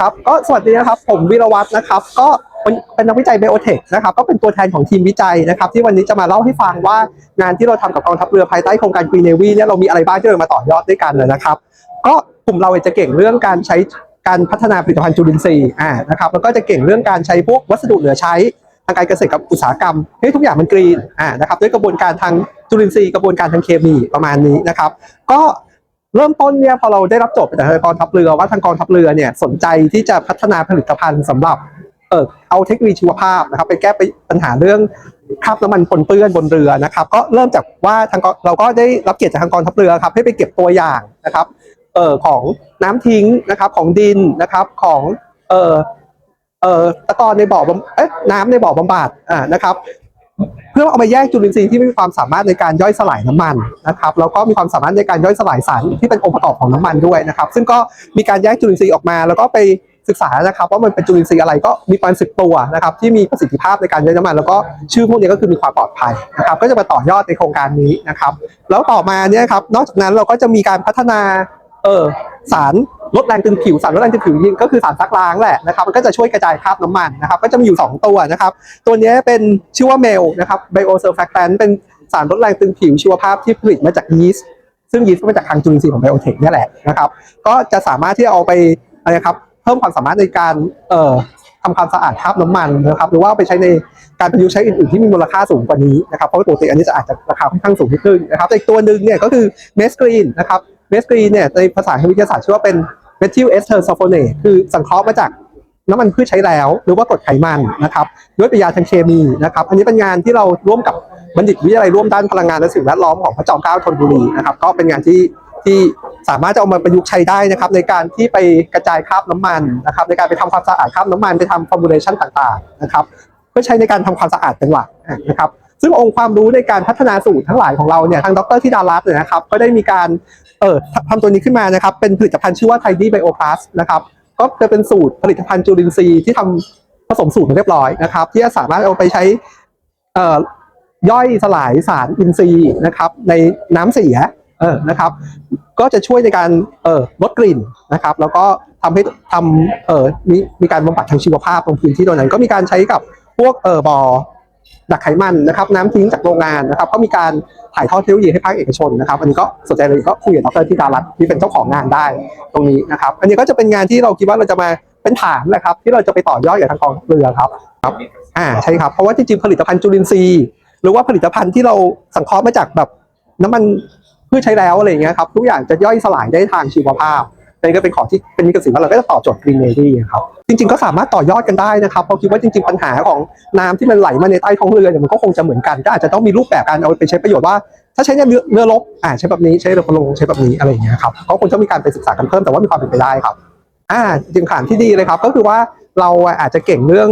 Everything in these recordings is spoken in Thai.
ครับก็สวัสดีนะครับ ผมวิรวัฒน์นะครับ ก็เป็นนักวิจัยไบโอเทคนะครับ ก็เป็นตัวแทนของทีมวิจัยนะครับ ที่วันนี้จะมาเล่าให้ฟังว่างานที่เราทำกับกองทัพเรือภายใต้โครงการ Green Navy เนี่ยเรามีอะไรบ้างที่เรามาต่อยอดด้วยกันนะครับ ก็กลุ่มเราจะเก่งเรื่องการใช้การพัฒนาผลิตภัณฑ์จุลินทรีย์อ่านะครับแล้วก็จะเก่งเรื่องการใช้พวกวัสดุเหลือใช้ทางการเกษตรกับอุตสาหกรรมให้ทุกอย่างมันกรีนอ่านะครับด้วยกระบวนการทางจุลินทรีย์กระบวนการทางเคมีประมาณนี้นะครับ ก็ เริ่มต้นเนี่ยพอเราได้รับโจทย์จากทางกองทัพเรือว่าทางกองทัพเรือเนี่ยสนใจที่จะพัฒนาผลิตภัณฑ์สำหรับเออเอาเทคโนโลยีชีวภาพนะครับไปแก้ปัญหาเรื่องคราบน้ำมันปนเปื้อนบนเรือนะครับ ก็เริ่มจากว่าทางกองเราก็ได้รับเกียรติจากทางกองทัพเรือครับให้ไปเก็บตัวอย่างนะครับเอ่อของน้ำทิ้งนะครับของดินนะครับของเอ่อเอ่อตะกอนในบ่อบำเอ๊ะน้ำในบ่อบำบัดอ่านะครับ พื่อเอามาแยกจุลินทรีย์ที่มีความสามารถในการย่อยสลายน้ำมันนะครับแล้วก็มีความสามารถในการย่อยสลายสารที่เป็นองค์ประกอบของน้ำมันด้วยนะครับ ซึ่งก็มีการแยกจุลินทรีย์ออกมา แล้วก็ไปศึกษานะครับว่ามันเป็นจุลินทรีย์อะไรก็มีประมาณสิบตัวนะครับที่มีประสิทธิภาพในการย่อยน้ำมัน แล้วก็ชื่อพวกนี้ก็คือมีความปลอดภัยนะครับก็จะมาต่อยอดในโครงการนี้นะครับแล้วต่อมาเนี่ยครับนอกจากนั้นเราก็จะมีการพัฒนา เออสารลดแรงตึงผิวสารลดแรงตึงผิวจริงก็คือสารซักล้างแหละนะครับมันก็จะช่วยกระจายคราบน้ำมันนะครับก็จะมีอยู่ 2 ตัวนะครับ ตัวนี้เป็นชื่อว่าเมลนะครับไบโอเซอร์แฟกแตนเป็นสารลดแรงตึงผิวชีวภาพที่ผลิตมาจากยีสต์ซึ่งยีสต์ก็มาจากทางจุลินทรีย์ของไบโอเทคนี่แหละนะครับก็จะสามารถที่จะเอาไปอะไรครับเพิ่มความสามารถในการเอ่อทำความสะอาดคราบน้ำมันนะครับหรือว่าเอาไปใช้ในการประยุกต์ใช้อื่นๆที่มีมูลค่าสูงกว่านี้นะครับเพราะว่าปกติอันนี้จะอาจจะราคาค่อนข้างสูงนิดนึงนะครับแต่อีกตัวหนึ่งเนี่ยก็คือเมสกรีนนะครับ เมสกรีนเนี่ยในภาษาทางวิทยาศาสตร์ชื่อว่าเป็นเมทิลเอสเทอร์ซัลโฟเนตคือสังเคราะห์มาจากน้ำมันพืชใช้แล้ว หรือว่ากรดไขมันนะครับด้วยปฏิกิริยาทางเคมีนะครับ อันนี้เป็นงานที่เราร่วมกับบัณฑิตวิทยาลัยร่วมด้านพลังงานและสิ่งแวดล้อมของพระจอมเกล้าธนบุรีนะครับ ก็เป็นงานที่ที่สามารถจะเอามาประยุกต์ใช้ได้นะครับ ในการที่ไปกระจายคราบน้ำมันนะครับ ในการไปทำความสะอาดคราบน้ำมันไปทำฟอร์มูลเลชันต่างๆนะครับ เพื่อใช้ในการทำความสะอาดเป็นหลักนะครับ ซึ่งองค์ความรู้ในการพัฒนาสูตรทั้งหลายของเราเนี่ยทางดรธิดารัตเนี่ยนะครับก็ได้มีการเอ่อทำตัวนี้ขึ้นมานะครับเป็นผลิตภัณฑ์ชื่อว่า Tidy Bio Plus นะครับก็จะเป็นสูตรผลิตภัณฑ์จุลินทรีย์ที่ทำผสมสูตรมาเรียบร้อยนะครับที่จะสามารถเอาไปใช้เอ่อย่อยสลายสารอินทรีย์นะครับในน้ำเสียเออนะครับ ก็จะช่วยในการเอ่อลดกลิ่นนะครับ แล้วก็ทำให้ทำเอ่อมีมีการบำบัดทางชีวภาพตรงพื้นที่ตรงนั้นก็มีการใช้กับพวกเอ่อบ่อ ดักไขมันนะครับน้ำทิ้งจากโรงงานนะครับก็มีการถ่ายทอดเทคโนโลยีให้ภาคเอกชนนะครับ อันนี้ก็สนใจเลยก็คุยกับดรที่ดารัตที่เป็นเจ้าของงานได้ตรงนี้นะครับ อันนี้ก็จะเป็นงานที่เราคิดว่าเราจะมาเป็นฐานนะครับ ที่เราจะไปต่อยอดกับทางกองเรือครับครับอ่าใช่ครับเพราะว่าจริงๆผลิตภัณฑ์จุลินทรีย์ หรือว่าผลิตภัณฑ์ที่เราสังเคราะห์มาจากแบบน้ำมันพืชใช้แล้วอะไรเงี้ยครับทุกอย่างจะย่อยสลายได้ทางชีวภาพ นั่นก็เป็นของที่เป็นมิตรสินว่าเราก็จะตอบโจทย์ Green Navy ครับจริง ๆก็สามารถต่อยอดกันได้นะครับเพราะคิดว่าจริง ๆปัญหาของน้ำที่มันไหลมาในใต้ท้องเรือเนี่ยมันก็คงจะเหมือนกันก็อาจจะต้องมีรูปแบบการเอาไปใช้ประโยชน์ว่าถ้าใช้ในเรือเรือรบอ่าใช้แบบนี้ใช้เรือพลงใช้แบบนี้อะไรอย่างเงี้ยครับก็คงจะมีการไปศึกษากันเพิ่มแต่ว่ามีความเป็นไปได้ครับ อ่าจริงขานที่ดีเลยครับ ก็คือว่าเราอาจจะเก่งเรื่อง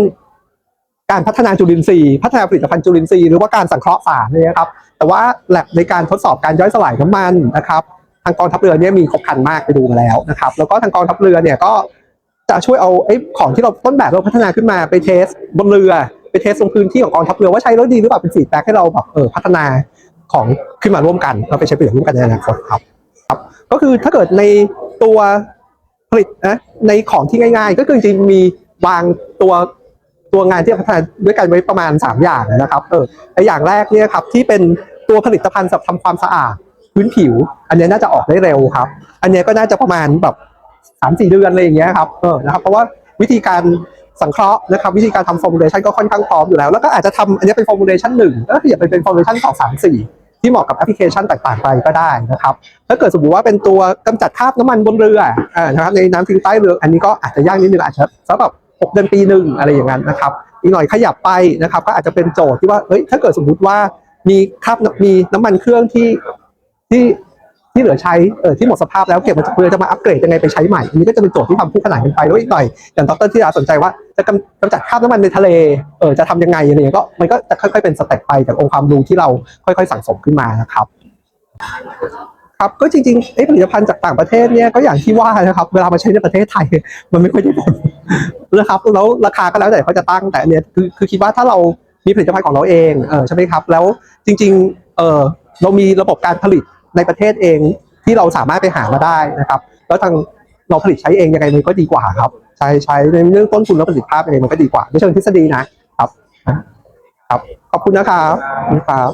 การพัฒนาจุลินทรีย์พัฒนาผลิตภัณฑ์จุลินทรีย์หรือว่าการสังเคราะห์สารเนี่ยครับแต่ว่าแลบในการทดสอบการย่อยสลายน้ำมันนะครับ ทางกองทัพเรือเนี่ยมีครบครันมากไปดูมาแล้วนะครับ แล้วก็ทางกองทัพเรือเนี่ยก็จะช่วยเอาไอ้ของที่เราต้นแบบเราพัฒนาขึ้นมาไปเทสบนเรือไปเทสลงพื้นที่ของกองทัพเรือว่าใช้แล้วดีหรือเปล่าเป็นฟีแบ็กให้เราแบบเออพัฒนาของขึ้นมาร่วมกันเราไปใช้ประโยชน์ร่วมกันในอนาคตครับครับ ก็คือถ้าเกิดในตัวผลิตนะในของที่ง่าย ๆ ก็คือจริงมีวางตัวตัวงานที่พัฒนาด้วยกันไว้ประมาณ 3 อย่างนะครับเออไออย่างแรกเนี่ยครับที่เป็นตัวผลิตภัณฑ์สำหรับทำความสะอาด พื้นผิว อันเนี้ยน่าจะออกได้เร็วครับ อันเนี้ยก็น่าจะประมาณแบบสามสี่เดือนอะไรอย่างเงี้ยครับเออนะครับเพราะว่าวิธีการสังเคราะห์นะครับวิธีการทำฟอร์มูลเลชันก็ค่อนข้างพร้อมอยู่แล้ว แล้วก็อาจจะทำอันเนี้ยเป็นฟอร์มูลเลชันหนึ่งแล้วก็ขยับไปเป็นฟอร์มูลเลชันสองสามสี่ที่เหมาะกับแอปพลิเคชันต่างๆไปก็ได้นะครับถ้าเกิดสมมติว่าเป็นตัวกำจัดคราบน้ำมันบนเรืออ่านะครับในน้ำทิ้งใต้เรือ อันนี้ก็อาจจะยากนิดนึงอาจจะสักแบบหกเดือนปีหนึ่งอะไรอย่างนั้นนะครับอีกหน่อยขยับไปนะครับก็อาจจะเป็นโจทย์ที่ว่าเฮ้ยถ้าเกิดสมมุติว่ามีคราบมีน้ำมันเครื่องที่ ที่ที่เหลือใช้เออที่หมดสภาพแล้วเก็บมาจากเรือจะมาอัปเกรดยังไงไปใช้ใหม่อันนี้ก็จะเป็นโจทย์ที่ทำคู่ขนานกันไปแล้วอีกหน่อยอย่างดรที่ดาสนใจว่าจะกำกำจัดคราบน้ำมันในทะเลเออจะทำยังไงอะไรอย่างเงี้ยก็มันก็จะค่อยๆเป็นสเต็ปไปจากองค์ความรู้ที่เราค่อย ๆ สั่งสมขึ้นมานะครับครับก็จริงๆไอ้ผลิตภัณฑ์จากต่างประเทศเนี่ยก็อย่างที่ว่านะครับเวลามาใช้ในประเทศไทย มันไม่ค่อยได้ผลนะครับแล้วราคาก็แล้วแต่เขาจะตั้งแต่นเนี้ยคือคือคิดว่าถ้าเรามีผลิตภัณฑ์ของเราเองเออใช่ไหมครับ แล้วจริง ๆเออเรามีระบบการผลิต ในประเทศเองที่เราสามารถไปหามาได้นะครับ แล้วทางเราผลิตใช้เองยังไงมันก็ดีกว่าครับ ใช้ใช้ในเรื่องต้นทุนและประสิทธิภาพเองมันก็ดีกว่าในเชิงทฤษฎีนะครับ ครับขอบคุณนะครับครับ